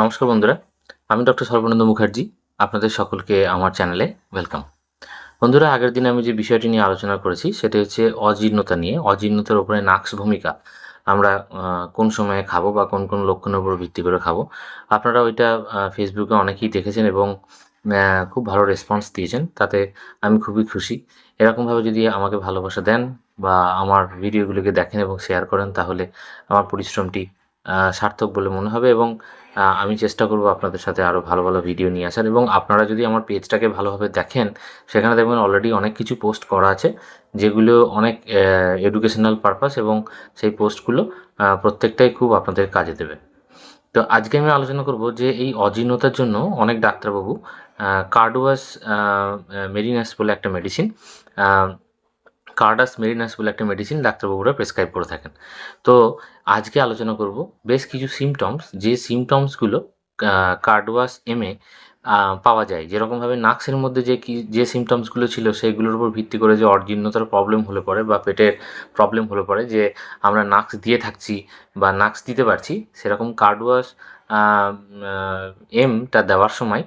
নমস্কার বন্ধুরা, আমি ডক্টর সর্বানন্দ মুখার্জি, আপনাদের সকলকে আমার চ্যানেলে ওয়েলকাম। বন্ধুরা, আগের দিন আমি যে বিষয়টি নিয়ে আলোচনা করেছি, সেটা হচ্ছে অজীর্ণতা নিয়ে। অজীর্ণতার উপরে নাক্স ভূমিকা আমরা কোন সময়ে খাব বা কোন কোন লক্ষণের উপর ভিত্তি করে খাব, আপনারা ওইটা ফেসবুকে অনেকেই দেখেছেন এবং খুব ভালো রেসপন্স দিয়েছেন। তাতে আমি খুবই খুশি। এরকমভাবে যদি আমাকে ভালোবাসা দেন বা আমার ভিডিওগুলোকে দেখেন এবং শেয়ার করেন, তাহলে আমার পরিশ্রমটি সার্থক বলে মনে হবে এবং আমি চেষ্টা করব আপনাদের সাথে আরও ভালো ভালো ভিডিও নিয়ে আসার এবং আপনারা যদি আমার পেজটাকে ভালোভাবে দেখেন, সেখানে দেখবেন অলরেডি অনেক কিছু পোস্ট করা আছে, যেগুলো অনেক এডুকেশনাল পারপাস এবং সেই পোস্টগুলো প্রত্যেকটাই খুব আপনাদের কাজে দেবে। তো আজকে আমি আলোচনা করব যে এই অজীর্ণতার জন্য অনেক ডাক্তারবাবু কার্ডোয়াস মেরিনাস বলে একটা মেডিসিন কার্ডাস মেরিনাস বলে একটা মেডিসিন ডাক্তারবাবুরা প্রেসক্রাইব করে থাকেন। তো আজকে আলোচনা করব বেশ কিছু সিমটমস যে সিমটমসগুলো কার্ডওয়াস এমে পাওয়া যায়। যেরকমভাবে নাক্সের মধ্যে যে কি, যে সিমটমসগুলো ছিল, সেইগুলোর উপর ভিত্তি করে যে অর্জীর্ণতার প্রবলেম হলে পরে বা পেটের প্রবলেম হলে পরে যে আমরা নাক্স দিয়ে থাকছি বা নাক্স দিতে পারছি, সেরকম কার্ডওয়াস এমটা দেওয়ার সময়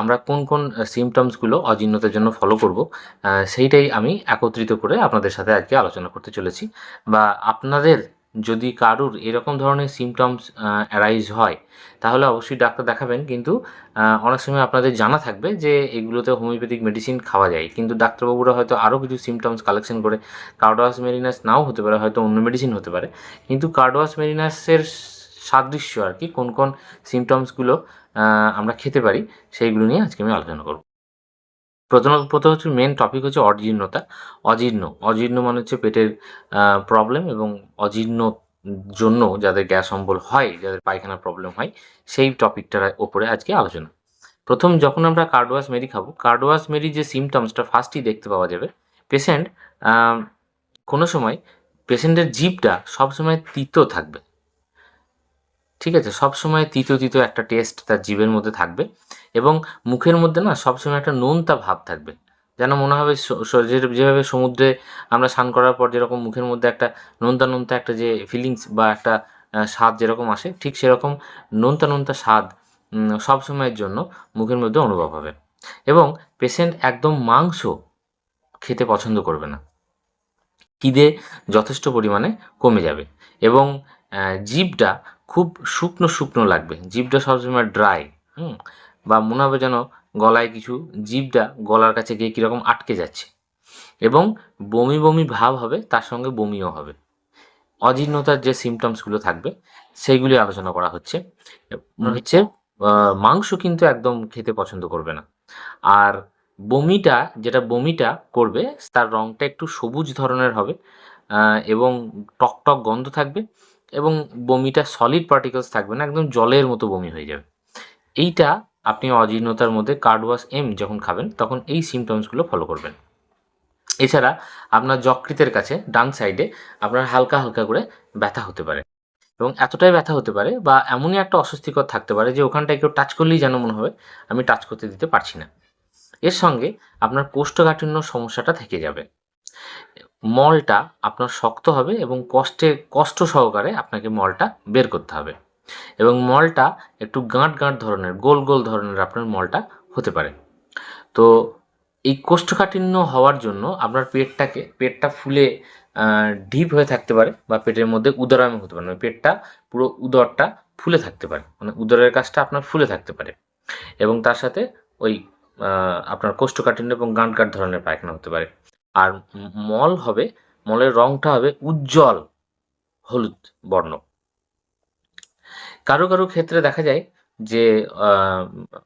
আমরা কোন কোন সিমটমসগুলো অজীর্ণতার জন্য ফলো করব সেইটাই আমি একত্রিত করে আপনাদের সাথে আজকে আলোচনা করতে চলেছি। বা আপনাদের যদি কারুর এরকম ধরনের সিমটমস অ্যারাইজ হয়, তাহলে অবশ্যই ডাক্তার দেখাবেন। কিন্তু অনেক সময় আপনাদের জানা থাকবে যে এগুলোতে হোমিওপ্যাথিক মেডিসিন খাওয়া যায়। কিন্তু ডাক্তারবাবুরা হয়তো আরও কিছু সিমটমস কালেকশন করে কার্ডোয়াস মেরিনাস নাও হতে পারে, হয়তো অন্য মেডিসিন হতে পারে। কিন্তু কার্ডোয়াস মেরিনাসের সাদৃশ্য আর কি, কোন কোন সিমটমসগুলো আমরা খেতে পারি, সেইগুলো নিয়ে আজকে আমি আলোচনা করব। প্রথম প্রথম হচ্ছে মেন টপিক হচ্ছে অজীর্ণতা। অজীর্ণ অজীর্ণ মানে হচ্ছে পেটের প্রবলেম এবং অজীর্ণ জন্য যাদের গ্যাস অম্বল হয়, যাদের পায়খানার প্রবলেম হয়, সেই টপিকটার ওপরে আজকে আলোচনা। প্রথম, যখন আমরা কার্ডোয়াস মেরি খাব কার্ডোয়াস মেরি যে সিমটমসটা ফার্স্টই দেখতে পাওয়া যাবে পেশেন্ট কোনো সময় পেশেন্টের জিভটা সবসময় তিতো থাকবে। ঠিক আছে? সবসময় তিতো তিতো একটা টেস্ট তার জীবের মধ্যে থাকবে এবং মুখের মধ্যে না সবসময় একটা নোনতা ভাব থাকবে। যেন মনে হবে যেভাবে সমুদ্রে আমরা স্নান করার পর যেরকম মুখের মধ্যে একটা নোনতা নোনতা একটা যে ফিলিংস বা একটা স্বাদ যেরকম আসে, ঠিক সেরকম নোনতা নোনতা স্বাদ সব সময়ের জন্য মুখের মধ্যে অনুভব হবে। এবং পেশেন্ট একদম মাংস খেতে পছন্দ করবে না। খিদে যথেষ্ট পরিমাণে কমে যাবে। এবং জিভটা খুব শুকনো শুকনো লাগবে। জিভটা সবসময় ড্রাই হুম? বা মনে হবে যেন গলায় কিছু জিভটা গলার কাছে গিয়ে কীরকম আটকে যাচ্ছে। এবং বমি বমি ভাব হবে তার সঙ্গে বমিও হবে। অজীর্ণতার যে সিমটমসগুলো থাকবে সেইগুলি আলোচনা করা হচ্ছে। হচ্ছে মাংস কিন্তু একদম খেতে পছন্দ করবে না। আর বমিটা, যেটা বমিটা করবে, তার রঙটা একটু সবুজ ধরনের হবে এবং টক টক গন্ধ থাকবে, এবং বমিটা সলিড পার্টিকেলস থাকবে না, একদম জলের মতো বমি হয়ে যাবে। এইটা আপনি অজীর্ণতার মধ্যে কার্ডওয়াস এম যখন খাবেন, তখন এই সিমটমসগুলো ফলো করবেন। এছাড়া আপনার যকৃতের কাছে, ডান সাইডে আপনার হালকা হালকা করে ব্যথা হতে পারে। এবং এতটাই ব্যথা হতে পারে বা এমনই একটা অস্বস্তিকর থাকতে পারে যে ওখানটা একটু টাচ করলেই যেন মনে হবে, আমি টাচ করতে দিতে পারছি না। এর সঙ্গে আপনার কোষ্ঠকাঠিন্য সমস্যাটা থেকে যাবে। মলটা আপনার শক্ত হবে এবং কষ্টে, কষ্ট সহকারে আপনাকে মলটা বের করতে হবে। এবং মলটা একটু গাঁট গাঁট ধরনের, গোল গোল ধরনের আপনার মলটা হতে পারে। তো এই কোষ্ঠকাঠিন্য হওয়ার জন্য আপনার পেটটাকে, পেটটা ফুলে ডিপ হয়ে থাকতে পারে বা পেটের মধ্যে উদরামি হতে পারে। মানে পেটটা পুরো উদরটা ফুলে থাকতে পারে। মানে উদরের কাজটা আপনার ফুলে থাকতে পারে। এবং তার সাথে ওই আপনার কোষ্ঠকাঠিন্য এবং গাঁট ধরনের পায়খানা হতে পারে। আর মল হবে, মলের রংটা হবে উজ্জ্বল হলুদ বর্ণ। কারও কারও ক্ষেত্রে দেখা যায় যে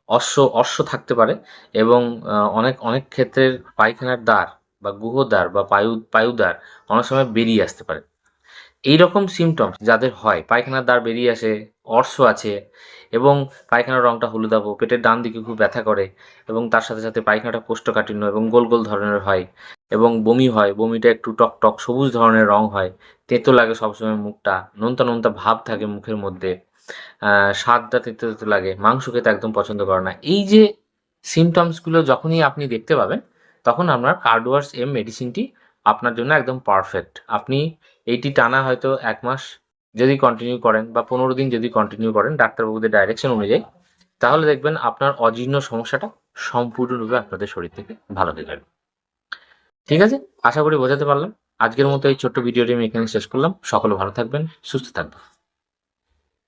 অশ্ব অশ্ব থাকতে পারে এবং অনেক অনেক ক্ষেত্রের পায়খানার দ্বার বা গুহদ্বার বা পায়ু, পায়ুদ্বার অনেক সময় বেরিয়ে আসতে পারে। এই রকম সিমটমস যাদের হয়, পায়খানার দ্বার বেরিয়ে আসে অর্শ আছে এবং পায়খানার রংটা হলুদাবো পেটের ডান দিকে খুব ব্যথা করে এবং তার সাথে সাথে পায়খানাটা কোষ্ঠকাঠিন্য এবং গোল গোল ধরনের হয় এবং বমি হয়, বমিটা একটু টক টক সবুজ ধরনের রং হয়, তেতো লাগে সবসময় মুখটা, নোনতা নোনতা ভাব থাকে মুখের মধ্যে স্বাদটা তেতো তেতো লাগে, মাংস খেতে একদম পছন্দ করে না। এই যে সিমটমসগুলো যখনই আপনি দেখতে পাবেন, তখন আপনার কার্ডওয়ার্স এম মেডিসিনটি আপনার জন্য একদম পারফেক্ট আপনি এইটি টানা হয়তো এক মাস যদি কন্টিনিউ করেন বা পনেরো দিন যদি কন্টিনিউ করেন ডাক্তারবাবুদের ডাইরেকশন অনুযায়ী, তাহলে দেখবেন আপনার অজীর্ণ সমস্যাটা সম্পূর্ণরূপে আপনাদের শরীর থেকে ভালো হয়ে যাবে। ঠিক আছে? আশা করি বোঝাতে পারলাম। আজকের মতো এই ছোট্ট ভিডিওটি আমি এখানে শেষ করলাম। সকলে ভালো থাকবেন, সুস্থ থাকবেন।